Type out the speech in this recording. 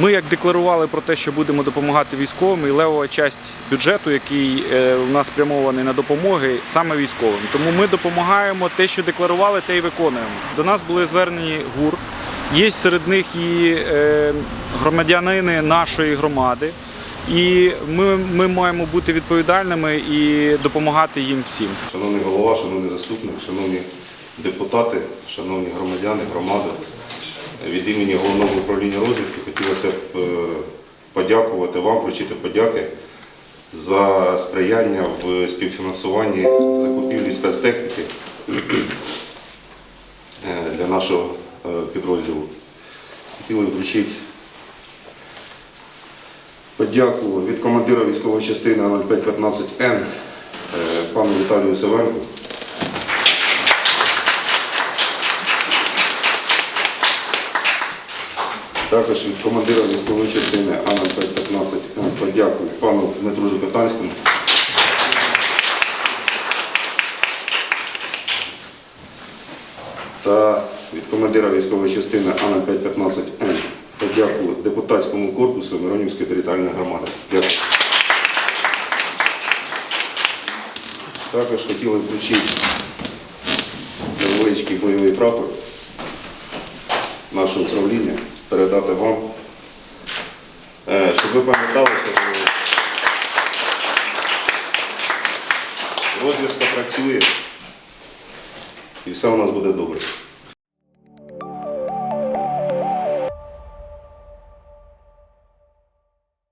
Ми як декларували про те, що будемо допомагати військовим, і левова часть бюджету, який е, у нас спрямований на допомоги, саме військовим. Тому ми допомагаємо те, що декларували, те й виконуємо. До нас були звернені ГУР. Є серед них і е, громадянини нашої громади. І ми, ми маємо бути відповідальними і допомагати їм всім. Шановний голова, шановний заступник, шановні депутати, шановні громадяни, громада, від імені головного управління розвідки хотілося б е, подякувати вам, вручити подяки за сприяння в співфінансуванні закупівлі спецтехніки е, для нашого е, підрозділу. Хотіли вручити подяку від командира військової частини 0515Н е, пану Віталію Савенку. Також від командира військової частини А0515 подяку пану Дмитру Жукотанському. Та від командира військової частини А0515Н подяку депутатському корпусу Миронівської територіальної громади. Дякую. Також хотіли б вручити невеличкий бойовий прапор нашого управління, передати вам, Е, щоб ви пам'ятали, що розвідка працює і все у нас буде добре.